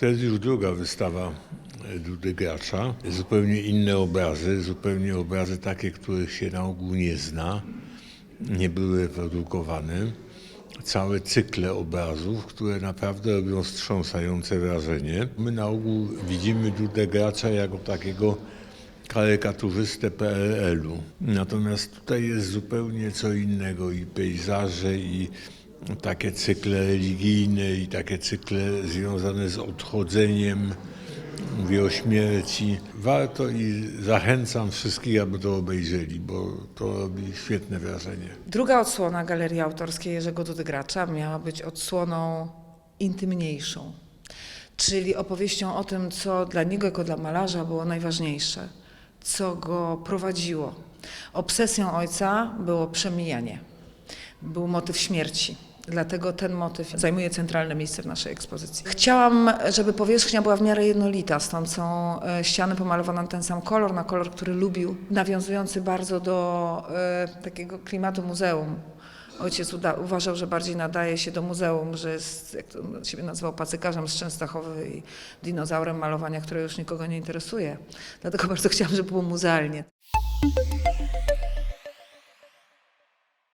To jest już druga wystawa e, Dudy Gracza. Zupełnie inne obrazy, zupełnie obrazy takie, których się na ogół nie zna, nie były produkowane. Całe cykle obrazów, które naprawdę robią wstrząsające wrażenie. My na ogół widzimy Dudę Gracza jako takiego karykaturzystę PRL-u. Natomiast tutaj jest zupełnie co innego i pejzaże, i takie cykle religijne, i takie cykle związane z odchodzeniem, mówię o śmierci. Warto i zachęcam wszystkich, aby to obejrzeli, bo to robi świetne wrażenie. Druga odsłona Galerii Autorskiej Jerzego Dudy Gracza miała być odsłoną intymniejszą, czyli opowieścią o tym, co dla niego jako dla malarza było najważniejsze, co go prowadziło. Obsesją ojca było przemijanie, był motyw śmierci. Dlatego ten motyw zajmuje centralne miejsce w naszej ekspozycji. Chciałam, żeby powierzchnia była w miarę jednolita, stąd są e, ściany pomalowane na ten sam kolor, na kolor, który lubił, nawiązujący bardzo do e, takiego klimatu muzeum. Ojciec uważał, że bardziej nadaje się do muzeum, że jest, jak to siebie nazywał, pacykarzem z Częstochowy i dinozaurem malowania, które już nikogo nie interesuje. Dlatego bardzo chciałam, żeby było muzealnie.